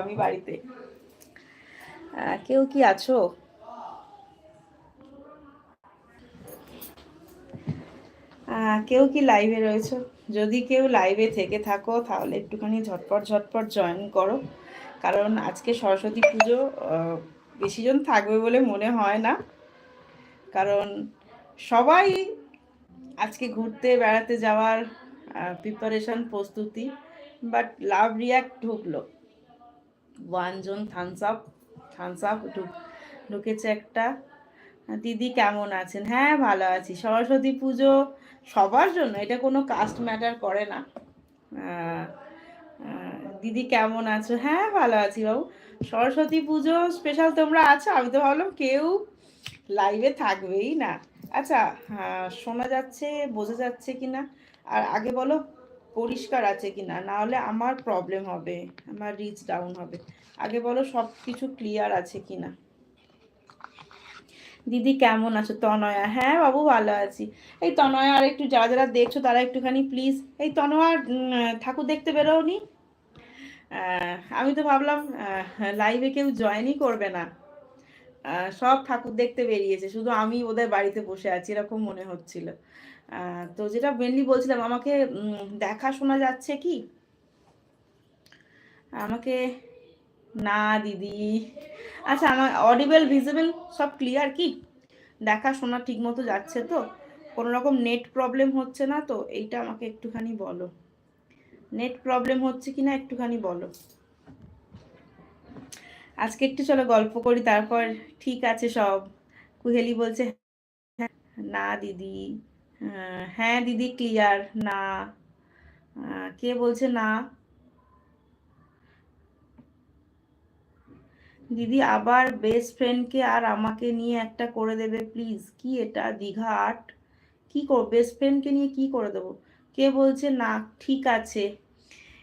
আমি বাড়িতে। কেউ কি আছো? কেউ কি লাইভে রয়েছো? যদি কেউ লাইভে থেকে থাকো, তাহলে একটুখানি ঝটপট ঝটপট জয়েন করো। কারণ আজকে সরস্বতী পুজো বেশিজন থাকবে বলে মনে হয় না। কারণ সবাই আজকে ঘুরতে বেড়াতে যাওয়ার প্রিপারেশন প্রস্তুতি বাট লাভ রিয়াক্ট ঢুকলো। ওয়ানজন থামস আপ থামস আপ ঢুকেছে একটা। দিদি কেমন আছেন? হ্যাঁ ভালো আছি। সরস্বতী পুজো সবার জন্য, এটা কোনো কাস্ট ম্যাটার করে না। দিদি কেমন আছো? হ্যাঁ ভালো আছি বাবু। সরস্বতী পুজো স্পেশাল তোমরা আছো? আমি তো ভাবলাম কেউ লাইভে থাকবেই না। আচ্ছা শোনা যাচ্ছে, বোঝা যাচ্ছে কি না আর আগে বলো পরিষ্কার আছে কি না না হলে আমার প্রবলেম হবে, আমার রিচ ডাউন হবে। আগে বলো সব কিছু ক্লিয়ার আছে কি না দিদি কেমন আছো? তনয়া। হ্যাঁ বাবু ভালো আছি। এই তনয়া আর একটু যারা যারা দেখছ তারা একটুখানি প্লিজ এই তনয়া ঠাকুর দেখতে বেরোনি আমি তো ভাবলাম লাইভে কেউ জয়েনই করবে না। সব ঠাকুর দেখতে বেরিয়েছে, শুধু আমি ওদের বাড়িতে বসে আছি, এরকম মনে হচ্ছিল। তো যেটা মেনলি বলছিলাম আমাকে দেখা শোনা যাচ্ছে কি? আমাকে না দিদি। আচ্ছা আমার অডিবল ভিজিবল সব ক্লিয়ার কি? দেখা শোনা ঠিক মতো যাচ্ছে তো? কোনো রকম নেট প্রবলেম হচ্ছে না তো? এইটা আমাকে একটুখানি বলো। নেট প্রবলেম হচ্ছে কি না একটুখানি বলো। আজকে একটু চলো গল্প করি তারপর ঠিক আছে সব। কুহেলি বলছে "হ্যাঁ, না দিদি। হ্যাঁ দিদি ক্লিয়ার না। কে বলছে না? দিদি আবার বেস্ট ফ্রেন্ডকে আর আমাকে নিয়ে একটা করে দেবে প্লিজ কি এটা দীঘা আট? কি কর বেস্ট ফ্রেন্ডকে নিয়ে কি করে দেবো? কে বলছে না ঠিক আছে।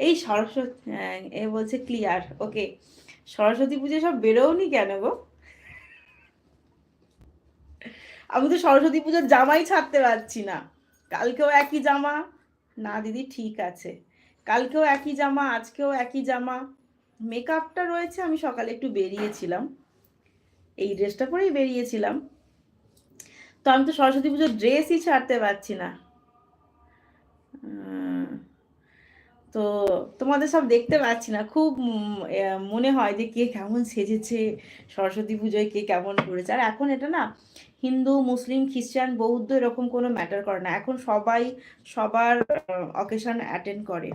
এই সরস্বতী হ্যাঁ, এ বলছে ক্লিয়ার ওকে সরস্বতী পুজো সব বেরোওনি কেন গো? আমি তো সরস্বতী পুজোর জামাই ছাড়তে পারছি না। কালকেও একই জামা। না, দিদি, ঠিক আছে। কালকেও একই জামা, আজকেও একই জামা। মেকআপটা রয়েছে, আমি সকালে একটু বেরিয়েছিলাম। এই ড্রেসটা পরেই বেরিয়েছিলাম। তো আমি তো সরস্বতী পুজোর ড্রেসই ছাড়তে পারছি না। তো তোমাদের সব দেখতে পাচ্ছি না। খুব মনে হয় যে কে কেমন সেজেছে, সরস্বতী পুজোয় কে কেমন করেছে। আর এখন এটা না, হিন্দু, মুসলিম, খ্রিস্টান, বৌদ্ধ এরকম কোনো ম্যাটার করে না। এখন সবাই, সবার অকেশন অ্যাটেন্ড করে।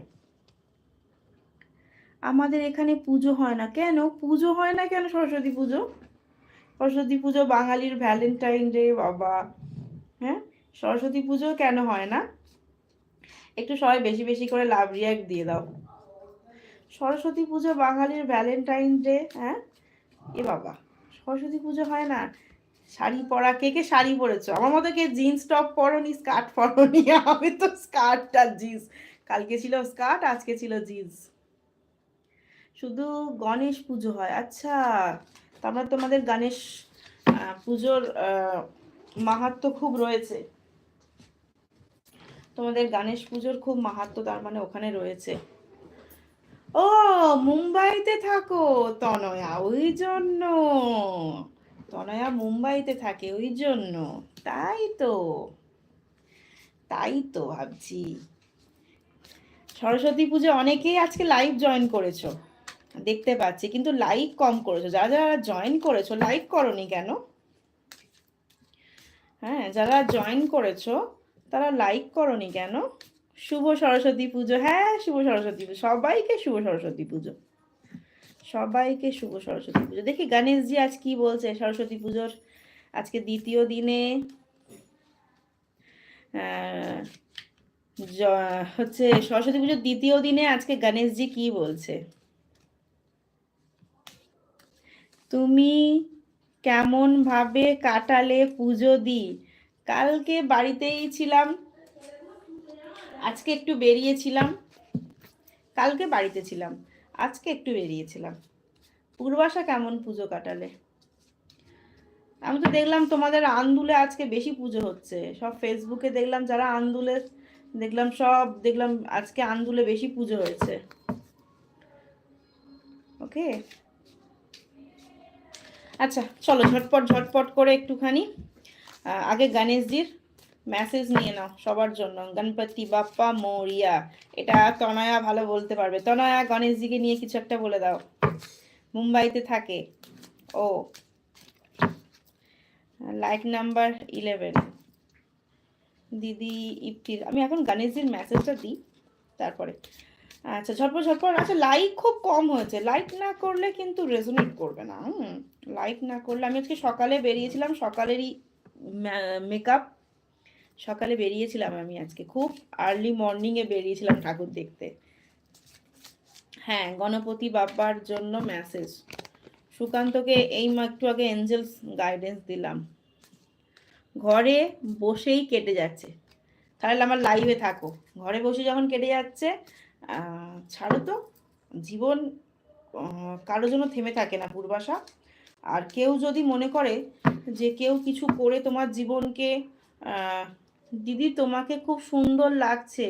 আমাদের এখানে পুজো হয় না। কেন? পুজো হয় না কেন সরস্বতী পুজো? সরস্বতী পুজো বাঙালির ভ্যালেন্টাইন ডে বাবা। হ্যাঁ? সরস্বতী পুজো কেন হয় না? একটু সবাই বেশি বেশি করে লাভ রিয়াক্ট দিয়ে দাও। সরস্বতী পুজো বাঙালির ভ্যালেন্টাইন ডে হ্যাঁ? এ বাবা সরস্বতী পুজো হয় না? শাড়ি পরা কে কে শাড়ি পরেছো? আমার মতো কে জিন্স টপ পরনি স্কার্ট পরনি আমি তো স্কার্ট আর জিন্স কালকে ছিল স্কার্ট আজকে ছিল জিন্স শুধু গণেশ পুজো হয় আচ্ছা। তারপরে তোমাদের গণেশ পুজোর আহ, মাহাত্ম্য খুব রয়েছে। তোমাদের গণেশ পুজোর খুব মাহাত্ম্য তার মানে ওখানে রয়েছে। ও, মুম্বাইতে থাকো, তনয়া, ওই জন্য। তনয়া মুম্বাইতে থাকে, ওই জন্য। তাই তো তাই তো ভাবছি। সরস্বতী পুজো অনেকেই আজকে লাইভ জয়েন করেছ, দেখতে পাচ্ছি, কিন্তু লাইক কম করেছ। যারা যারা জয়েন করেছ লাইক করনি কেন? হ্যাঁ যারা জয়েন করেছ তারা লাইক করনি কেন? শুভ সরস্বতী পুজো। হ্যাঁ শুভ সরস্বতী পুজো। সবাইকে শুভ সরস্বতী পুজো। সবাইকে শুভ সরস্বতী পুজো। দেখি গণেশজি আজ কি বলছে সরস্বতী পুজোর? আজকে দ্বিতীয় দিনে হচ্ছে সরস্বতী পুজোর দ্বিতীয় দিনে আজকে গণেশজি কি বলছে? তুমি কেমন ভাবে কাটালে পুজো দি কালকে বাড়িতেই ছিলাম। আজকে একটু বেরিয়েছিলাম। কালকে বাড়িতে ছিলাম। আজকে একটু বেরিয়েছিলাম। পূর্বাশা কেমন পুজো কাটালে? আমি তো দেখলাম তোমাদের আন্দুলে আজকে বেশি পুজো হচ্ছে। সব ফেসবুকে দেখলাম যারা আন্দুলে, দেখলাম সব, দেখলাম আজকে আন্দুলে বেশি পুজো হয়েছে। ওকে? আচ্ছা চলো ঝটপট ঝটপট করে একটুখানি। আগে গণেশজির মেসেজ নিয়ে নাও সবার জন্য। গণপতি বাপ্পা মৌরিয়া। এটা তনয়া ভালো বলতে পারবে। তনয়া, গণেশজিকে নিয়ে কিছু একটা বলে দাও। মুম্বাইতে থাকে। ও। লাইক নাম্বার ইলেভেন দিদি ইপ্তির। আমি এখন গণেশজির মেসেজটা দিই তারপরে। আচ্ছা ঝটপট ঝটপট। আচ্ছা লাইক খুব কম হয়েছে। লাইক না করলে কিন্তু রেজোনেট করবে না। লাইক না করলে আমি আজকে সকালে বেরিয়েছিলাম। সকালেরই মেকআপ সকালে বেরিয়েছিলাম আমি আজকে। খুব আর্লি মর্নিংয়ে বেরিয়েছিলাম ঠাকুর দেখতে। হ্যাঁ গণপতি বাপ্পার জন্য মেসেজ সুকান্তকে এই একটু আগে এঞ্জেলস গাইডেন্স দিলাম। ঘরে বসেই কেটে যাচ্ছে। তাহলে আমার লাইভে থাকো। ঘরে বসে যখন কেটে যাচ্ছে ছাড়ো তো। জীবন কারোর জন্য থেমে থাকে না পূর্বাশা। আর কেউ যদি মনে করে যে কেউ কিছু করে তোমার জীবনকে দিদি তোমাকে খুব সুন্দর লাগছে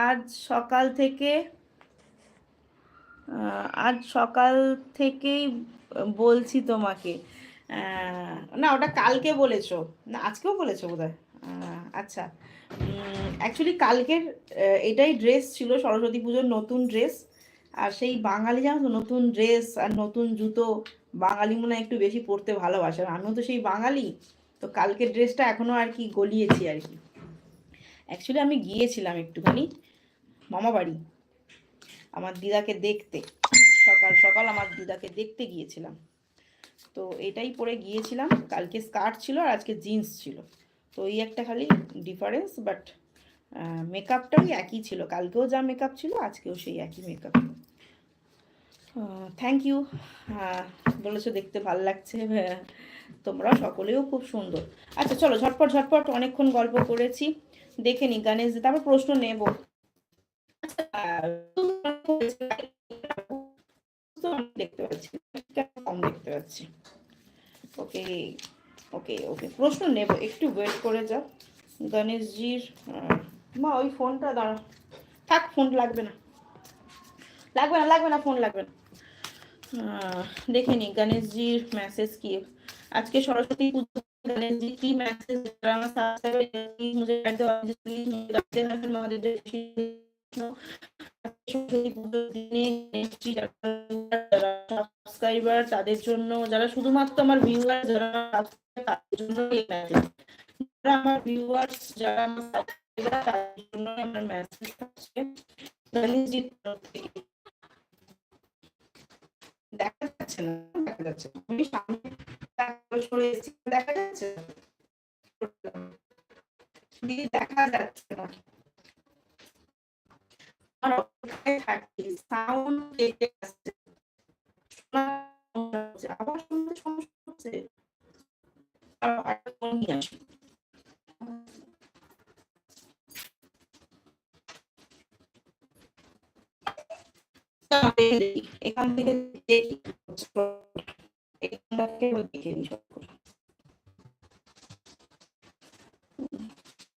আজ সকাল থেকে আজ সকাল থেকেই বলছি তোমাকে না ওটা কালকে বলেছ না আজকেও বলেছ আহ, আচ্ছা অ্যাকচুয়ালি কালকের এটাই ড্রেস ছিল সরস্বতী পুজোর নতুন ড্রেস আর সেই বাঙালি জানো তো নতুন ড্রেস আর নতুন জুতো বাঙালি মনে একটু বেশি পরতে ভালোবাসে। আমিও তো সেই বাঙালি, তো কালকের ড্রেসটা এখনও আর কি গলিয়েছি আর কি। অ্যাকচুয়ালি আমি গিয়েছিলাম একটুখানি মামা বাড়ি, আমার দিদাকে দেখতে। সকাল সকাল আমার দিদাকে দেখতে গিয়েছিলাম। তো এটাই পরে গিয়েছিলাম। কালকে স্কার্ট ছিল আর আজকে জিন্স ছিল। তো এই একটা খালি ডিফারেন্স বাট মেকআপটাই একই ছিল। কালকেও যা মেকআপ ছিল, আজকেও সেই একই মেকআপ থ্যাংক ইউ বলেছ দেখতে ভালো লাগছে। হ্যাঁ, তোমরা সকলেও খুব সুন্দর। আচ্ছা চলো ঝটপট ঝটপট অনেকক্ষণ গল্প করেছি। দেখে নি গণেশ তারপর প্রশ্ন নেব। দেখতে পাচ্ছি কম দেখতে পাচ্ছি। ওকে ওকে ওকে প্রশ্ন নেব একটু ওয়েট করে যাও। গণেশজির মা ওই ফোনটা দাঁড়া থাক ফোন লাগবে না। লাগবে না লাগবে না ফোন লাগবে না। দেখে নি, গণেশজির মেসেজ কি? আজকে সরস্বতী পুজো, গণেশজি কি মেসেজ সাবস্ক্রাইবার তাদের জন্য, যারা শুধুমাত্র আমার ভিউয়ার যারা তাদের জন্য এই মেসেজ যারা আমার ভিউয়ার্স যারা আমার সাবস্ক্রাইবার তাদের জন্য আমার মেসেজ আসছে, গণেশজির দেখা যাচ্ছে না দেখা যাচ্ছে। আমি সামনে এসেছি দেখা যাচ্ছে? দেখা যাচ্ছে না। সাউন্ড আবার সমস্যা হচ্ছে। আর আসি। দেখি, এখান থেকে দেখি। এখান দেখে নিই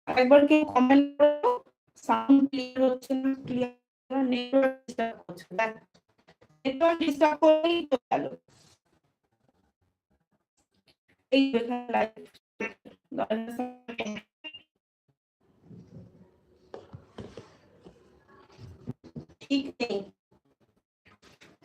একবার কেউ কমেন্ট করো। সাউন্ড ক্লিয়ার হচ্ছে না ক্লিয়ার নেটওয়ার্ক ডিস্টার্ব দেখ নেটওয়ার্ক ডিস্টার্ব করলেই তো গেল এই লাইভ ঠিক নেই।